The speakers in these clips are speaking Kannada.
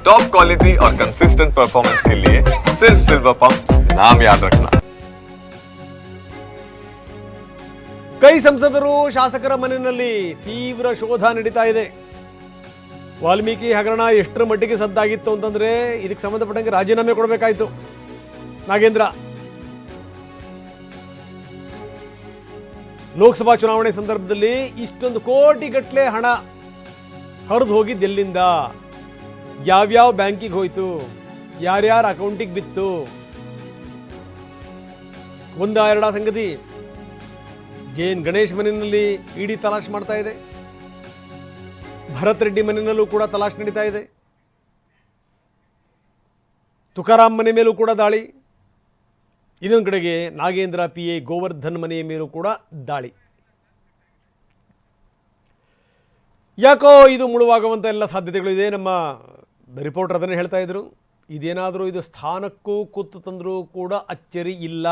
टॉप क्वालिटी और कंसिस्टेंट परफॉर्मेंस के लिए सिर्फ सिल्वर पंप नाम याद रखना ಕೈ ಸಂಸದರು ಶಾಸಕರ ಮನೆಯಲ್ಲಿ ತೀವ್ರ ಶೋಧ ನಡೀತಾ ಇದೆ ವಾಲ್ಮೀಕಿ ಹಗರಣ ಎಷ್ಟರ ಮಟ್ಟಿಗೆ ಸದ್ದಾಗಿತ್ತು ಅಂತಂದ್ರೆ ಇದಕ್ಕೆ ಸಂಬಂಧಪಟ್ಟಂಗೆ ರಾಜೀನಾಮೆ ಕೊಡಬೇಕಾಯ್ತು ನಾಗೇಂದ್ರ ಲೋಕಸಭಾ ಚುನಾವಣೆ ಸಂದರ್ಭದಲ್ಲಿ ಇಷ್ಟೊಂದು ಕೋಟಿಗಟ್ಟಲೆ ಹಣ ಹರಿದು ಹೋಗಿದ್ದು ಎಲ್ಲಿಂದ ಯಾವ್ಯಾವ ಬ್ಯಾಂಕಿಗೆ ಹೋಯ್ತು? ಯಾರ್ಯಾರ ಅಕೌಂಟಿಗೆ ಬಿತ್ತು? ಒಂದ ಎರಡ ಸಂಗತಿ. ಜೇನ್ ಗಣೇಶ್ ಮನೆಯಲ್ಲಿ ಇಡಿ ತಲಾಶ್ ಮಾಡ್ತಾ ಇದೆ. ಭರತ್ ರೆಡ್ಡಿ ಮನೆಯಲ್ಲೂ ಕೂಡ ತಲಾಶ್ ನಡೀತಾ ಇದೆ. ತುಕಾರಾಮ್ ಮನೆ ಮೇಲೂ ಕೂಡ ದಾಳಿ. ಇನ್ನೊಂದು ಕಡೆಗೆ ನಾಗೇಂದ್ರ ಪಿ. ಎ. ಗೋವರ್ಧನ್ ಮನೆಯ ಮೇಲೂ ಕೂಡ ದಾಳಿ. ಯಾಕೋ ಇದು ಮುಳುವಾಗುವಂಥ ಎಲ್ಲ ಸಾಧ್ಯತೆಗಳು ಇದೆ. ರಿಪೋರ್ಟರ್ ಅದನ್ನೇ ಹೇಳ್ತಾ ಇದ್ರು, ಇದೇನಾದರೂ ಇದು ಸ್ಥಾನಕ್ಕೂ ಕೂತು ತಂದರೂ ಕೂಡ ಅಚ್ಚರಿ ಇಲ್ಲ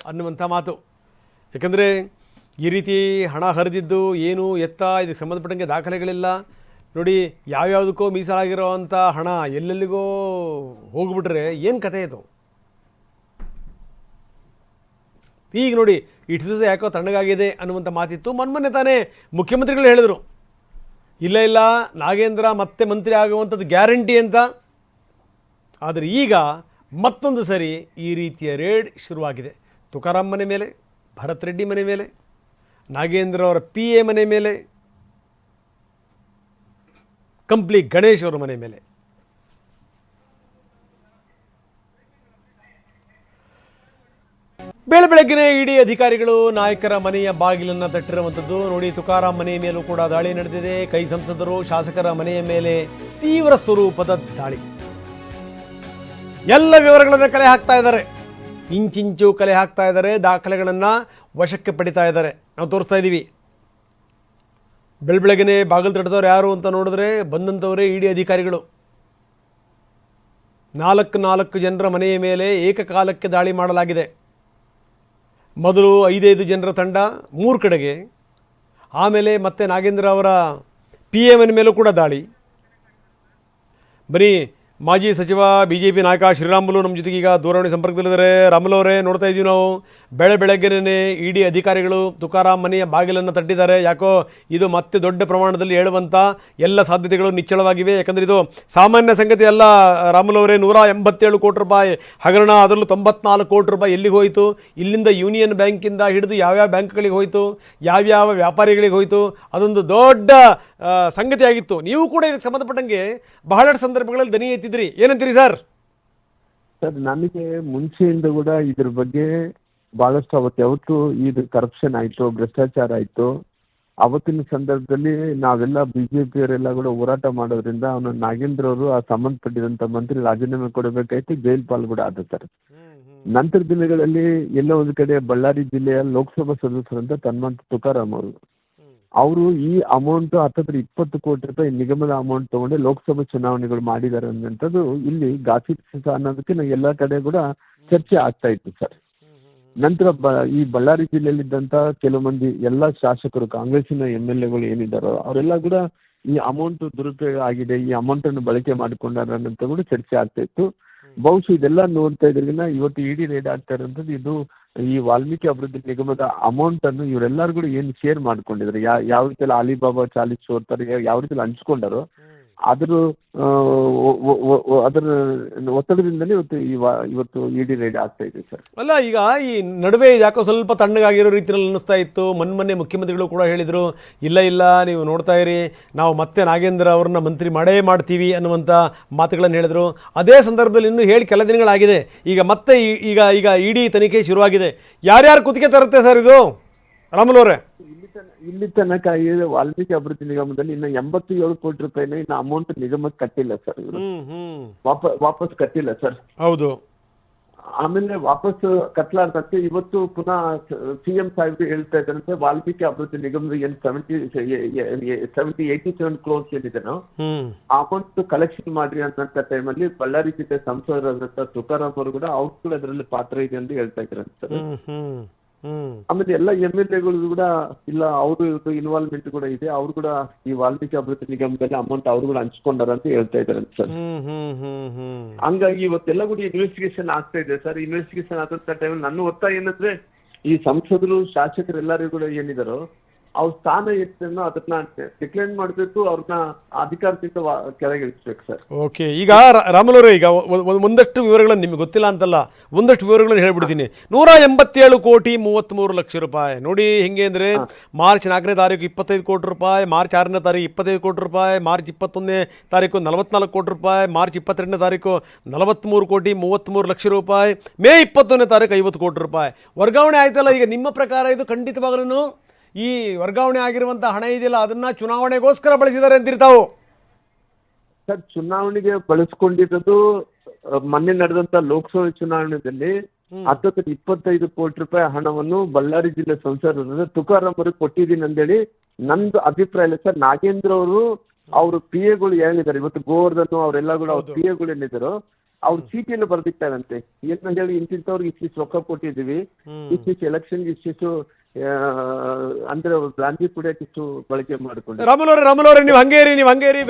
ಅನ್ನುವಂಥ ಮಾತು. ಯಾಕಂದರೆ ಈ ರೀತಿ ಹಣ ಹರಿದಿದ್ದು ಏನು ಎತ್ತ, ಇದಕ್ಕೆ ಸಂಬಂಧಪಟ್ಟಂಗೆ ದಾಖಲೆಗಳಿಲ್ಲ. ನೋಡಿ, ಯಾವ್ಯಾವುದಕ್ಕೋ ಮೀಸಲಾಗಿರೋವಂಥ ಹಣ ಎಲ್ಲೆಲ್ಲಿಗೋ ಹೋಗ್ಬಿಟ್ರೆ ಏನು ಕತೆ ಇದು? ಈಗ ನೋಡಿ ಇಟ್ ದಿವಸ ಯಾಕೋ ತಣ್ಣಗಾಗಿದೆ ಅನ್ನುವಂಥ ಮಾತಿತ್ತು. ಮೊನ್ನೆ ತಾನೇ ಮುಖ್ಯಮಂತ್ರಿಗಳು ಹೇಳಿದರು. ಇಲ್ಲ ಇಲ್ಲ, ನಾಗೇಂದ್ರ ಮತ್ತೆ ಮಂತ್ರಿ ಆಗುವಂಥದ್ದು ಗ್ಯಾರಂಟಿ ಅಂತ. ಆದರೆ ಈಗ ಮತ್ತೊಂದು ಸರಿ ಈ ರೀತಿಯ ರೇಡ್ ಶುರುವಾಗಿದೆ. ತುಕಾರಾಮ್ ಮನೆ ಮೇಲೆ, ಭರತ್ ರೆಡ್ಡಿ ಮನೆ ಮೇಲೆ, ನಾಗೇಂದ್ರ ಅವರ ಪಿ ಎ ಮನೆ ಮೇಲೆ, ಕಂಪ್ಲಿ ಗಣೇಶ್ ಅವರ ಮನೆ ಮೇಲೆ. ಬೆಳ ಬೆಳಗ್ಗೆ ಇಡೀ ಅಧಿಕಾರಿಗಳು ನಾಯಕರ ಮನೆಯ ಬಾಗಿಲನ್ನು ತಟ್ಟಿರುವಂಥದ್ದು. ನೋಡಿ, ತುಕಾರಾಮ್ ಮನೆಯ ಮೇಲೂ ಕೂಡ ದಾಳಿ ನಡೆದಿದೆ. ಕೈ ಸಂಸದರು, ಶಾಸಕರ ಮನೆಯ ಮೇಲೆ ತೀವ್ರ ಸ್ವರೂಪದ ದಾಳಿ. ಎಲ್ಲ ವಿವರಗಳನ್ನು ಕಲೆ ಹಾಕ್ತಾ ಇದ್ದಾರೆ. ಇಂಚಿಂಚು ಕಲೆ ಹಾಕ್ತಾ ಇದ್ದಾರೆ. ದಾಖಲೆಗಳನ್ನು ವಶಕ್ಕೆ ಪಡಿತಾ ಇದ್ದಾರೆ. ನಾವು ತೋರಿಸ್ತಾ ಇದ್ದೀವಿ. ಬೆಳ ಬೆಳಗ್ಗೆನೆ ಬಾಗಿಲು ತಟ್ಟದವ್ರು ಯಾರು ಅಂತ ನೋಡಿದ್ರೆ ಬಂದಂಥವರೇ ಇಡಿ ಅಧಿಕಾರಿಗಳು. ನಾಲ್ಕು ನಾಲ್ಕು ಜನರ ಮನೆಯ ಮೇಲೆ ಏಕಕಾಲಕ್ಕೆ ದಾಳಿ ಮಾಡಲಾಗಿದೆ. ಮೊದಲು ಐದೈದು ಜನರ ತಂಡ ಮೂರು ಕಡೆಗೆ, ಆಮೇಲೆ ಮತ್ತೆ ನಾಗೇಂದ್ರ ಅವರ ಪಿ ಎಮ್ನ ಮೇಲೂ ಕೂಡ ದಾಳಿ. ಬನ್ನಿ ಮಾಜಿ ಸಚಿವ ಬಿ ಜೆ ಪಿ ನಾಯಕ ಶ್ರೀರಾಮುಲು ನಮ್ಮ ಜೊತೆಗೆ ಈಗ ದೂರವಾಣಿ ಸಂಪರ್ಕದಲ್ಲಿದ್ದಾರೆ. ರಾಮುಲು ಅವರೇ, ನೋಡ್ತಾ ಇದ್ದೀವಿ ನಾವು. ಬೆಳೆ ಬೆಳಗ್ಗೆನೇ ಇಡಿ ಅಧಿಕಾರಿಗಳು ತುಕಾರಾಮ್ ಮನೆಯ ಬಾಗಿಲನ್ನು ತಟ್ಟಿದ್ದಾರೆ. ಯಾಕೋ ಇದು ಮತ್ತೆ ದೊಡ್ಡ ಪ್ರಮಾಣದಲ್ಲಿ ಹೇಳುವಂಥ ಎಲ್ಲ ಸಾಧ್ಯತೆಗಳು ನಿಚ್ಚಳವಾಗಿವೆ. ಯಾಕಂದರೆ ಇದು ಸಾಮಾನ್ಯ ಸಂಗತಿ ಅಲ್ಲ. ರಾಮುಲು ಅವರೇ, ನೂರ ಎಂಬತ್ತೇಳು ಕೋಟಿ ರೂಪಾಯಿ ಹಗರಣ, ಅದರಲ್ಲೂ ತೊಂಬತ್ನಾಲ್ಕು ಕೋಟಿ ರೂಪಾಯಿ ಎಲ್ಲಿಗೆ ಹೋಯಿತು? ಇಲ್ಲಿಂದ ಯೂನಿಯನ್ ಬ್ಯಾಂಕಿಂದ ಹಿಡಿದು ಯಾವ್ಯಾವ ಬ್ಯಾಂಕ್ಗಳಿಗೆ ಹೋಯಿತು? ಯಾವ್ಯಾವ ವ್ಯಾಪಾರಿಗಳಿಗೆ ಹೋಯಿತು? ಅದೊಂದು ದೊಡ್ಡ ಸಂಗತಿಯಾಗಿತ್ತು. ನೀವು ಕೂಡ ಇದಕ್ಕೆ ಸಂಬಂಧಪಟ್ಟಂಗೆ ಬಹಳಷ್ಟು ಸಂದರ್ಭಗಳಲ್ಲಿ ದನಿ ಎತ್ತಿದ್ರಿ. ಏನಂತೀರಿ ಸರ್? ಸರ್ ನನಗೆ ಮುಂಚೆಯಿಂದ ಕೂಡ ಇದ್ರ ಬಗ್ಗೆ ಬಹಳಷ್ಟು ಅವತ್ತು ಯಾವತ್ತು ಇದು ಕರಪ್ಷನ್ ಆಯ್ತು ಭ್ರಷ್ಟಾಚಾರ ಆಯ್ತು. ಅವತ್ತಿನ ಸಂದರ್ಭದಲ್ಲಿ ನಾವೆಲ್ಲ ಬಿಜೆಪಿಯವರೆಲ್ಲ ಕೂಡ ಹೋರಾಟ ಮಾಡೋದ್ರಿಂದ ಅವನ ನಾಗೇಂದ್ರ ಅವರು ಆ ಸಂಬಂಧಪಟ್ಟಿದಂತ ಮಂತ್ರಿ ರಾಜೀನಾಮೆ ಕೊಡಬೇಕಾಯ್ತು ಜೈಲ್ ಪಾಲ್ ಕೂಡ ಆದ ಸರ್. ನಂತರ ದಿನಗಳಲ್ಲಿ ಎಲ್ಲೋ ಒಂದು ಕಡೆ ಬಳ್ಳಾರಿ ಜಿಲ್ಲೆಯ ಲೋಕಸಭಾ ಸದಸ್ಯರಂತ ತನ್ಮಂತ್ ತುಕಾರಾಮ್ ಅವರು. ಅವರು ಈ ಅಮೌಂಟ್ ಹತ್ತತ್ರ ಇಪ್ಪತ್ತು ಕೋಟಿ ರೂಪಾಯಿ ನಿಗಮದ ಅಮೌಂಟ್ ತಗೊಂಡು ಲೋಕಸಭಾ ಚುನಾವಣೆಗಳು ಮಾಡಿದ್ದಾರೆ ಅನ್ನೋಂಥದ್ದು ಇಲ್ಲಿ ಗಾಸಿಪ್ ಅನ್ನೋದಕ್ಕೆ ನಾವು ಎಲ್ಲಾ ಕಡೆ ಕೂಡ ಚರ್ಚೆ ಆಗ್ತಾ ಇತ್ತು ಸರ್. ನಂತರ ಈ ಬಳ್ಳಾರಿ ಜಿಲ್ಲೆಯಲ್ಲಿದ್ದಂತ ಕೆಲವು ಮಂದಿ ಎಲ್ಲಾ ಶಾಸಕರು, ಕಾಂಗ್ರೆಸ್ಸಿನ ಎಂ ಎಲ್ ಎಗಳು ಏನಿದ್ದಾರೋ ಅವರೆಲ್ಲ ಕೂಡ ಈ ಅಮೌಂಟ್ ದುರುಪಯೋಗ ಆಗಿದೆ, ಈ ಅಮೌಂಟ್ ಅನ್ನು ಬಳಕೆ ಮಾಡಿಕೊಂಡಾರ ಅನ್ನೋಂಥ ಕೂಡ ಚರ್ಚೆ ಆಗ್ತಾ ಇತ್ತು. ಬಹುಶಃ ಇದೆಲ್ಲ ನೋಡ್ತಾ ಇದ್ರಿಂದ ಇವತ್ತು ಇಡಿ ರೇಡ್ ಆಗ್ತಾ ಇರೋಂಥದ್ದು ಇದು ಈ ವಾಲ್ಮೀಕಿ ಅಭಿವೃದ್ಧಿ ನಿಗಮದ ಅಮೌಂಟ್ ಅನ್ನು ಇವರೆಲ್ಲರೂ ಕೂಡ ಏನು ಶೇರ್ ಮಾಡ್ಕೊಂಡಿದ್ದಾರೆ ಯಾವ ರೀತಿಯಲ್ಲಿ ಅಲಿಬಾಬಾ ಚಾಲಿಸ್ ತರ ಯಾವ ರೀತಿಯಲ್ಲಿ ಹಂಚ್ಕೊಂಡಾರೋ ಅದ್ರ ಅದರ ಒತ್ತಡದಿಂದಲೇ ಇವತ್ತು ಇವತ್ತು ಇಡಿ ರೇಡ್ ಆಗ್ತಾ ಇದೆ ಸರ್. ಅಲ್ಲ, ಈಗ ಈ ನಡುವೆ ಯಾಕೋ ಸ್ವಲ್ಪ ತಣ್ಣಗಾಗಿರೋ ರೀತಿಯಲ್ಲಿ ಅನ್ನಿಸ್ತಾ ಇತ್ತು. ಮೊನ್ನೆ ಮುಖ್ಯಮಂತ್ರಿಗಳು ಕೂಡ ಹೇಳಿದರು, ಇಲ್ಲ ಇಲ್ಲ, ನೀವು ನೋಡ್ತಾ ಇರಿ, ನಾವು ಮತ್ತೆ ನಾಗೇಂದ್ರ ಅವ್ರನ್ನ ಮಂತ್ರಿ ಮಾಡೇ ಮಾಡ್ತೀವಿ ಅನ್ನುವಂಥ ಮಾತುಗಳನ್ನು ಹೇಳಿದರು. ಅದೇ ಸಂದರ್ಭದಲ್ಲಿ ಇನ್ನೂ ಹೇಳಿ ಕೆಲ ದಿನಗಳಾಗಿದೆ. ಈಗ ಮತ್ತೆ ಈಗ ಈಗ ಇಡಿ ತನಿಖೆ ಶುರುವಾಗಿದೆ. ಯಾರ್ಯಾರು ಕುತ್ತಿಗೆ ತರುತ್ತೆ ಸರ್ ಇದು? ರಾಮಲ್ ಅವರೇ. ಇಲ್ಲಿ ತನಕ ವಾಲ್ಮೀಕಿ ಅಭಿವೃದ್ಧಿ ನಿಗಮದಲ್ಲಿ ಇನ್ನು ಎಂಬತ್ತು ಏಳು ಕೋಟಿ ರೂಪಾಯಿನ ಇನ್ನು ಅಮೌಂಟ್ ನಿಗಮಕ್ಕೆ ಕಟ್ಟಿಲ್ಲ ಸರ್ ಇವರು. ವಾಪಸ್ ಕಟ್ಟಿಲ್ಲ ಸರ್ ಹೌದು. ಆಮೇಲೆ ವಾಪಸ್ ಕಟ್ಲಾರ್ದಕ್ಕೆ ಇವತ್ತು ಪುನಃ ಸಿಎಂ ಸಾಹೇಬ್ರು ಹೇಳ್ತಾ ಇದ್ದಂತೆ ವಾಲ್ಮೀಕಿ ಅಭಿವೃದ್ಧಿ ನಿಗಮದ ಏನ್ seventy seventy eighty seven crores ಏನಿದೆನೋ ಆ ಅಮೌಂಟ್ ಕಲೆಕ್ಷನ್ ಮಾಡ್ರಿ ಅಂತ ಟೈಮಲ್ಲಿ ಬಳ್ಳಾರಿ ಜೊತೆ ಸಂಸದರಾದಂತ ತುಕಾರಾಮ್ ಅವರು ಕೂಡ ಅವ್ರು ಕೂಡ ಅದರಲ್ಲಿ ಪಾತ್ರ ಇದೆ ಅಂತ ಹೇಳ್ತಾ ಇದ್ದಾರೆ ಸರ್ ಆಮೇಲೆ ಎಲ್ಲ ಎಂ ಎಲ್ ಎಗಳು ಕೂಡ ಇಲ್ಲ ಅವರು ಇನ್ವಾಲ್ವ್ಮೆಂಟ್ ಕೂಡ ಇದೆ. ಅವ್ರು ಕೂಡ ಈ ವಾಲ್ಮೀಕಿ ಅಭಿವೃದ್ಧಿ ನಿಗಮದಲ್ಲಿ ಅಮೌಂಟ್ ಅವ್ರು ಕೂಡ ಹಂಚ್ಕೊಂಡಾರ ಅಂತ ಹೇಳ್ತಾ ಇದಾರೆ ಸರ್. ಹಂಗಾಗಿ ಇವತ್ತೆಲ್ಲ ಕೂಡ ಇನ್ವೆಸ್ಟಿಗೇಷನ್ ಆಗ್ತಾ ಇದೆ ಸರ್. ಇನ್ವೆಸ್ಟಿಗೇಷನ್ ಆದಂತ ಟೈಮ್ ನನ್ನ ಒತ್ತಾಯ ಏನಂದ್ರೆ ಈ ಸಂಸದರು ಶಾಸಕರು ಎಲ್ಲರಿಗೂ ಕೂಡ ಏನಿದಾರೋ ಅವ್ರ ಸ್ಥಾನ ಎಷ್ಟನ್ನು ಅದನ್ನ ಡಿಕ್ಲೈನ್ ಮಾಡಬೇಕು ಅವ್ರನ್ನ ಅಧಿಕಾರದಿಂದ ಕೆಳಗಿಳಿಸ್ಬೇಕು ಕೆಳಗೆ ಇಳಿಸ್ಬೇಕು ಸರ್. ಓಕೆ ಈಗ ರಾಮಲೋರೆ ಈಗ ಒಂದಷ್ಟು ವಿವರಗಳನ್ನು ನಿಮ್ಗೆ ಗೊತ್ತಿಲ್ಲ ಅಂತಲ್ಲ ಒಂದಷ್ಟು ವಿವರಗಳನ್ನು ಹೇಳ್ಬಿಡ್ತೀನಿ. ನೂರ ಎಂಬತ್ತೇಳು ಕೋಟಿ ಮೂವತ್ತ್ಮೂರು ಲಕ್ಷ ರೂಪಾಯಿ. ನೋಡಿ ಹೆಂಗೆ ಅಂದ್ರೆ ಮಾರ್ಚ್ ನಾಲ್ಕನೇ ತಾರೀಕು ಇಪ್ಪತ್ತೈದು ಕೋಟಿ ರೂಪಾಯಿ ಮಾರ್ಚ್ ಆರನೇ ತಾರೀಕು ಇಪ್ಪತ್ತೈದು ಕೋಟಿ ರೂಪಾಯಿ ಮಾರ್ಚ್ ಇಪ್ಪತ್ತೊಂದನೇ ತಾರೀಕು ನಲವತ್ನಾಲ್ಕು ಕೋಟಿ ರೂಪಾಯಿ ಮಾರ್ಚ್ ಇಪ್ಪತ್ತೆರಡನೇ ತಾರೀಕು ನಲವತ್ಮೂರು ಕೋಟಿ ಮೂವತ್ತ್ಮೂರು ಲಕ್ಷ ರೂಪಾಯಿ ಮೇ ಇಪ್ಪತ್ತೊಂದನೇ ತಾರೀಕು ಐವತ್ತು ಕೋಟಿ ರೂಪಾಯಿ. ವರ್ಗಾವಣೆ ಆಯ್ತಲ್ಲ ಈಗ ನಿಮ್ಮ ಪ್ರಕಾರ ಇದು ಖಂಡಿತವಾಗ್ಲೂ ಈ ವರ್ಗಾವಣೆ ಆಗಿರುವಂತಹ ಹಣ ಇದೆಯಲ್ಲ ಅದನ್ನ ಚುನಾವಣೆಗೋಸ್ಕರ ಬಳಸಿದ್ದಾರೆ ಅಂತಿರ್ತಾವು. ಸರ್ ಚುನಾವಣೆಗೆ ಬಳಸ್ಕೊಂಡಿರೋದು ಆ, ಮೊನ್ನೆ ನಡೆದಂತ ಲೋಕಸಭೆ ಚುನಾವಣೆಯಲ್ಲಿ ಹತ್ತತ್ರ ಇಪ್ಪತ್ತೈದು ಕೋಟಿ ರೂಪಾಯಿ ಹಣವನ್ನು ಬಳ್ಳಾರಿ ಜಿಲ್ಲೆ ಸಂಸದ ತುಕಾರಾಮ್ ಅವ್ರಿಗೆ ಕೊಟ್ಟಿದ್ದೀನಿ ಅಂತೇಳಿ ನಂದು ಅಭಿಪ್ರಾಯ ಇಲ್ಲ ಸರ್. ನಾಗೇಂದ್ರ ಅವರು ಅವ್ರ ಪಿ ಎಗಳು ಹೇಳಿದ್ದಾರೆ. ಇವತ್ತು ಗೋವರ್ಧನ್ ಅವರೆಲ್ಲ ಕೂಡ ಅವ್ರ ಪಿ ಎಗಳು ಹೇಳಿದ್ರು ಅವ್ರ ಚೀಟಿಯನ್ನು ಬರ್ದಿಟ್ಟಾರಂತೆ ಏನಂತ ಹೇಳಿ ಇಂತಿಂತವ್ರಿಗೆ ಇಷ್ಟಿಷ್ಟು ರೊಕ್ಕ ಕೊಟ್ಟಿದ್ದೀವಿ. ಇಷ್ಟಿಷ್ಟು ಎಲೆಕ್ಷನ್ಗೆ ಇಷ್ಟಿಷ್ಟು ಅಂದ್ರೆ ಬ್ರಾಂಚಿ ಕುಡಿಯಕ್ಕೆ ಇಷ್ಟು ಬಳಕೆ ಮಾಡಿಕೊಂಡು ರಾಮುಲವ್ರೆ ರಾಮುಲವ್ರೆ ನೀವು ಹಂಗೇರಿ ನೀವು ಹಂಗೇರಿ